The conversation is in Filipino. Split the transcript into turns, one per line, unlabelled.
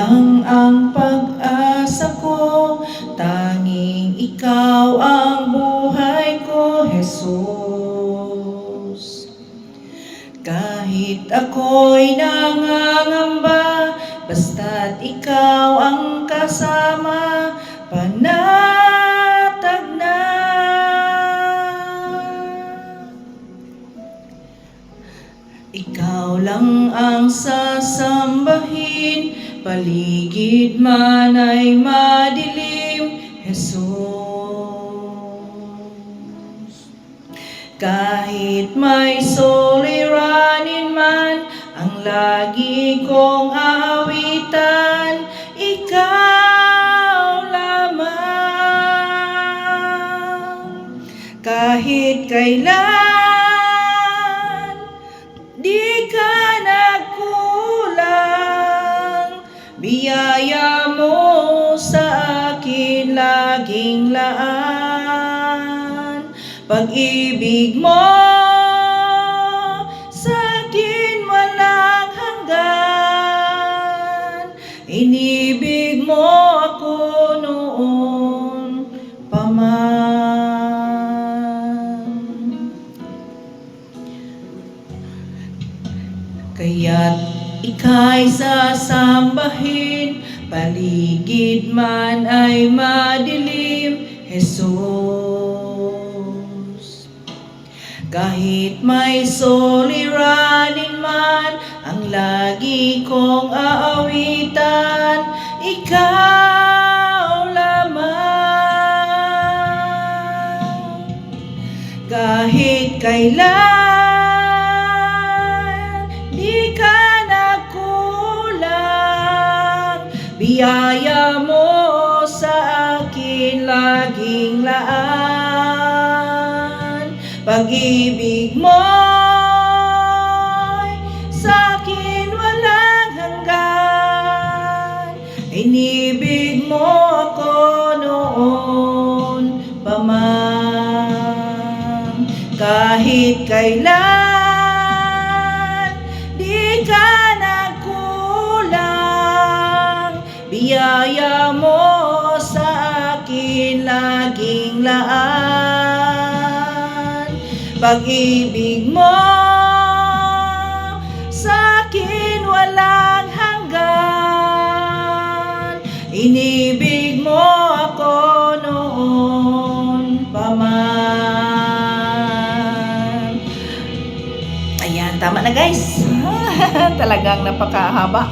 lang ang pag-asa ko, tanging ikaw ang buhay ko, Jesus. Kahit ako'y nangangamba, basta't ikaw ang kasama, panatag na. Ikaw lang ang sasambahin, paligid man ay madilim, Jesus. Kahit may suliranin man, ang lagi kong aawitan, ikaw lamang. Kahit kailan, di ka nagkulang, biyaya mo sa akin laging laan. Pag-ibig mo sa akin walang hanggan. Inibig mo ako noon pa man. Kaya't ika'y sasambahin, paligid man ay madilim, Jesus. Kahit may soliranin man, ang lagi kong aawitan, ikaw lamang. Kahit kailan, biyaya mo sa akin laging laan. Pag-ibig mo sa akin walang hanggan, inibig mo ako noon pa man. Kahit kailan, biyaya mo sa akin laging laan. Pag-ibig mo sa akin walang hanggan, inibig mo ako noon pa man. Ayan, tama na guys. Talagang napakahaba.